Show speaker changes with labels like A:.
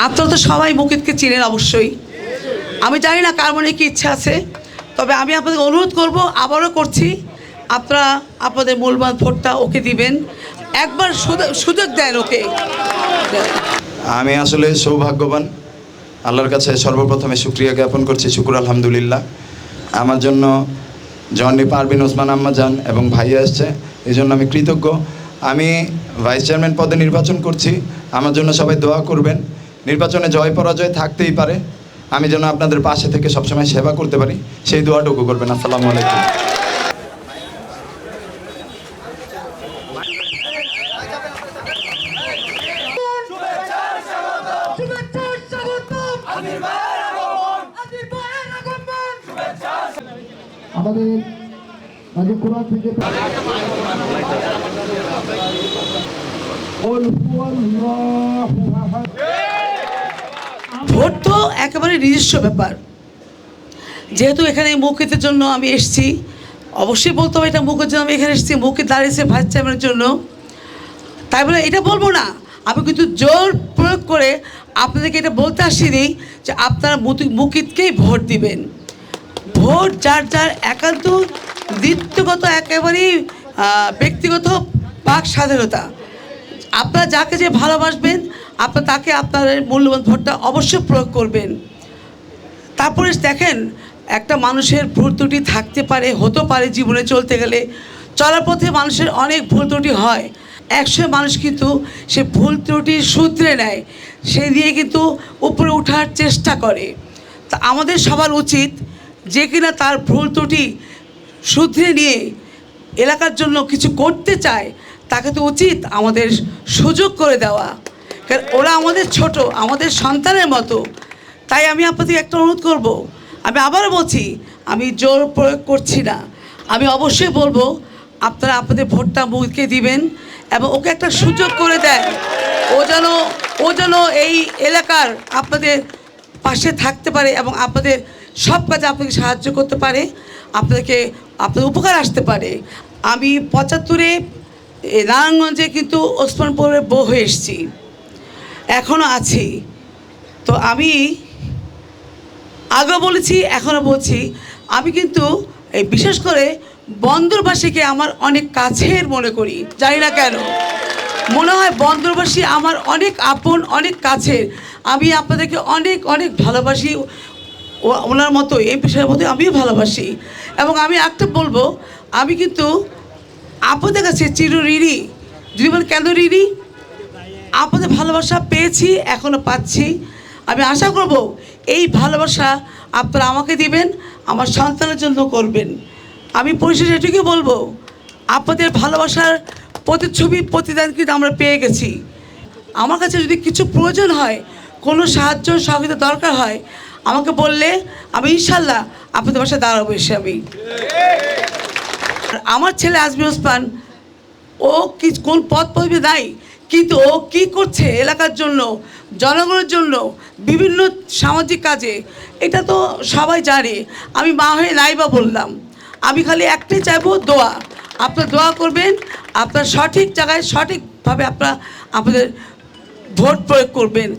A: আপনারা তো সবাই মুকিতকে চিনেন অবশ্যই। আমি জানি না কার মনে কি ইচ্ছা আছে, তবে আমি আপনাদের অনুরোধ করব, আবারও করছি, আপনারা আপনাদের মূল্যবান ভোটটা ওকে দিবেন। একবার সুযোগ- দেন ওকে।
B: আমি আসলে সৌভাগ্যবান। আল্লাহর কাছে সর্বপ্রথমে শুক্রিয়া জ্ঞাপন করছি, শুকুর আলহামদুলিল্লাহ। আমার জন্য জনি পারবিন ওসমান আম্মা যান এবং ভাইয়া এসছে, এই জন্য আমি কৃতজ্ঞ। আমি ভাইস চেয়ারম্যান পদে নির্বাচন করছি, আমার জন্য সবাই দোয়া করবেন। নির্বাচনে জয় পরাজয় থাকতেই পারে আমি যেন আপনাদের পাশে থেকে সবসময় সেবা করতে পারি সেই দোয়াটুকু করবেন আসসালামু আলাইকুম
C: শুভেচ্ছা স্বাগতম আদির ভাইয়ের আগমন আদির ভাইয়ের আগমন
D: আমাদের রাজ্য কোরআন থেকে قل هو الله
A: একেবারে নিজস্ব ব্যাপার। যেহেতু এখানে মৌকিতের জন্য আমি এসেছি, অবশ্যই বলতে হবে এটা মুখের জন্য, আমি এখানে এসেছি মুখে দাঁড়িয়েছে ভাইস চেয়ারম্যানের জন্য। তাই বলে এটা বলব না, আমি কিন্তু জোর প্রয়োগ করে আপনাদেরকে এটা বলতে আসিনি যে আপনারা মুকিতকেই ভোট দিবেন। ভোট যার যার একান্ত দ্বিত্বগত একেবারেই ব্যক্তিগত, বাক স্বাধীনতা। আপনারা যাকে যে ভালোবাসবেন আপনার তাকে আপনার মূল্যবান ভোটটা অবশ্যই প্রয়োগ করবেন। তারপরে দেখেন, একটা মানুষের ভুল ত্রুটি থাকতে পারে হতে পারে জীবনে চলতে গেলে। চলার পথে মানুষের অনেক ভুল ত্রুটি হয়। একশো মানুষ কিন্তু সে ভুল ত্রুটি শুধরে নেয়, সে দিয়ে কিন্তু উপরে ওঠার চেষ্টা করে। তা আমাদের সবার উচিত যে কিনা তার ভুল ত্রুটি শুধরে নিয়ে এলাকার জন্য কিছু করতে চায়, তাকে তো উচিত আমাদের সুযোগ করে দেওয়া। কারণ ওরা আমাদের ছোট, আমাদের সন্তানের মতো। তাই আমি আপনাদের একটা অনুরোধ করব। আমি আবারও বলছি, আমি জোর প্রয়োগ করছি না। আমি অবশ্যই বলব, আপনারা আপনাদের ভোটটা মুখকে দিবেন এবং ওকে একটা সুযোগ করে দেন। ও যেন ও যেন এই এলাকার আপনাদের পাশে থাকতে পারে এবং আপনাদের সব কাজে আপনাকে সাহায্য করতে পারে, আপনাদেরকে, আপনাদের উপকার আসতে পারে। আমি পঁচাত্তরে নারায়ণগঞ্জে কিন্তু ওসমানপুরের বউ হয়ে এসেছি। এখনও আছি। তো আমি আগে বলেছি এখনও বলছি, আমি কিন্তু এই বিশেষ করে বন্দরবাসীকে আমার অনেক কাছের মনে করি, জানি না কেন। মনে হয় বন্দরবাসী আমার অনেক আপন, অনেক কাছের। আমি আপনাদেরকে অনেক অনেক ভালোবাসি। ওনার মতো, এই বিষয়ের মধ্যে আমিও ভালোবাসি। এবং আমি একটা বলব, আমি কিন্তু আপনাদের কাছে চির ঋণী। যদি বলেন, কেন ঋণী? আপনাদের ভালোবাসা পেয়েছি এখনও পাচ্ছি। আমি আশা করব এই ভালোবাসা আপনারা আমাকে দিবেন, আমার সন্তানের জন্য করবেন। আমি পরিশেষে এটুকুই বলব, আপনাদের ভালোবাসার প্রতিচ্ছবি, প্রতিদান কিন্তু আমরা পেয়ে গেছি। আমার কাছে যদি কিছু প্রয়োজন হয়, কোনো সাহায্য, সহযোগিতা দরকার হয়, আমাকে বললে আমি ইনশাল্লাহ আপনাদের বাসায় দাঁড়াবো এসে আমি। আমার ছেলে আজমি ওসমান, ও কি কোন পদ পদবি নাই কিন্তু ও কী করছে এলাকার জন্য, জনগণের জন্য, বিভিন্ন সামাজিক কাজে, এটা তো সবাই জানে। আমি মা হয়ে নাই বা বললাম, আমি খালি একটাই চাইব দোয়া। আপনার দোয়া করবেন, আপনার সঠিক জায়গায় সঠিকভাবে আপনারা আমাদের ভোট প্রয়োগ করবেন।